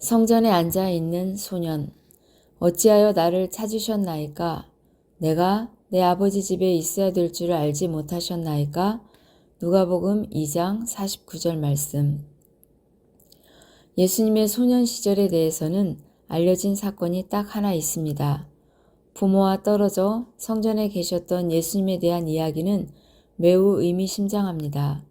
성전에 앉아 있는 소년. 어찌하여 나를 찾으셨나이까? 내가 내 아버지 집에 있어야 될 줄을 알지 못하셨나이까? 누가복음 2장 49절 말씀. 예수님의 소년 시절에 대해서는 알려진 사건이 딱 하나 있습니다. 부모와 떨어져 성전에 계셨던 예수님에 대한 이야기는 매우 의미심장합니다.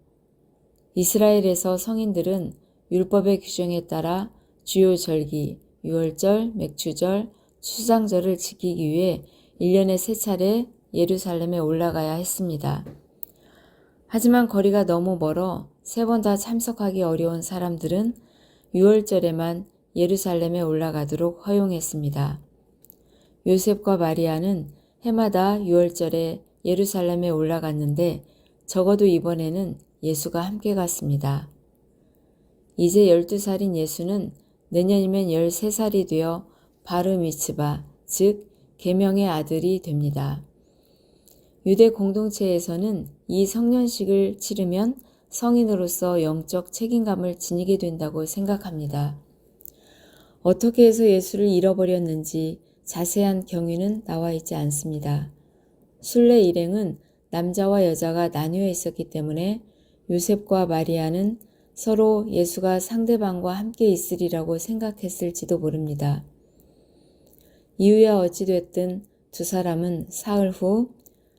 이스라엘에서 성인들은 율법의 규정에 따라 주요 절기, 유월절, 맥주절, 수장절을 지키기 위해 1년에 세 차례 예루살렘에 올라가야 했습니다. 하지만 거리가 너무 멀어 세 번 다 참석하기 어려운 사람들은 6월절에만 예루살렘에 올라가도록 허용했습니다. 요셉과 마리아는 해마다 6월절에 예루살렘에 올라갔는데 적어도 이번에는 예수가 함께 갔습니다. 이제 12살인 예수는 내년이면 13살이 되어 바르 미츠바, 즉 계명의 아들이 됩니다. 유대 공동체에서는 이 성년식을 치르면 성인으로서 영적 책임감을 지니게 된다고 생각합니다. 어떻게 해서 예수를 잃어버렸는지 자세한 경위는 나와 있지 않습니다. 순례 일행은 남자와 여자가 나뉘어 있었기 때문에 요셉과 마리아는 서로 예수가 상대방과 함께 있으리라고 생각했을지도 모릅니다. 이유야 어찌됐든 두 사람은 사흘 후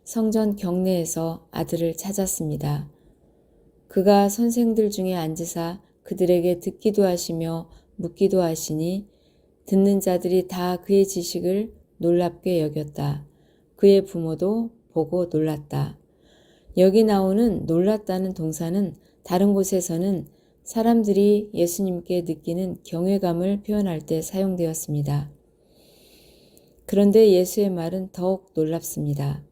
성전 경내에서 아들을 찾았습니다. 그가 선생들 중에 앉으사 그들에게 듣기도 하시며 묻기도 하시니 듣는 자들이 다 그의 지식을 놀랍게 여겼다. 그의 부모도 보고 놀랐다. 여기 나오는 놀랐다는 동사는 다른 곳에서는 사람들이 예수님께 느끼는 경외감을 표현할 때 사용되었습니다. 그런데 예수의 말은 더욱 놀랍습니다.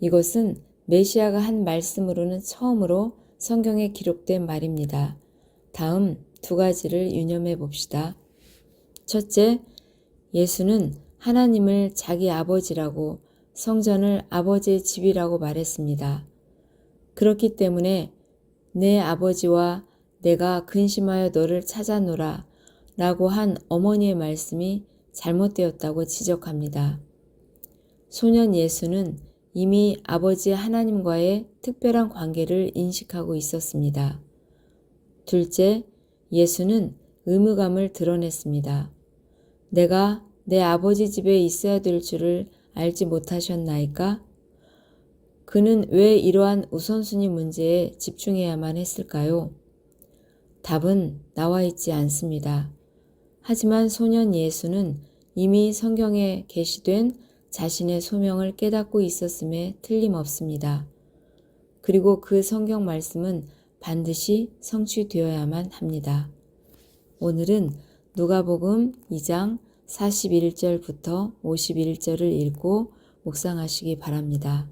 이것은 메시아가 한 말씀으로는 처음으로 성경에 기록된 말입니다. 다음 두 가지를 유념해 봅시다. 첫째, 예수는 하나님을 자기 아버지라고 성전을 아버지의 집이라고 말했습니다. 그렇기 때문에 내 아버지와 내가 근심하여 너를 찾아노라 라고 한 어머니의 말씀이 잘못되었다고 지적합니다. 소년 예수는 이미 아버지 하나님과의 특별한 관계를 인식하고 있었습니다. 둘째, 예수는 의무감을 드러냈습니다. 내가 내 아버지 집에 있어야 될 줄을 알지 못하셨나이까? 그는 왜 이러한 우선순위 문제에 집중해야만 했을까요? 답은 나와 있지 않습니다. 하지만 소년 예수는 이미 성경에 게시된 자신의 소명을 깨닫고 있었음에 틀림없습니다. 그리고 그 성경 말씀은 반드시 성취되어야만 합니다. 오늘은 누가복음 2장 41절부터 51절을 읽고 묵상하시기 바랍니다.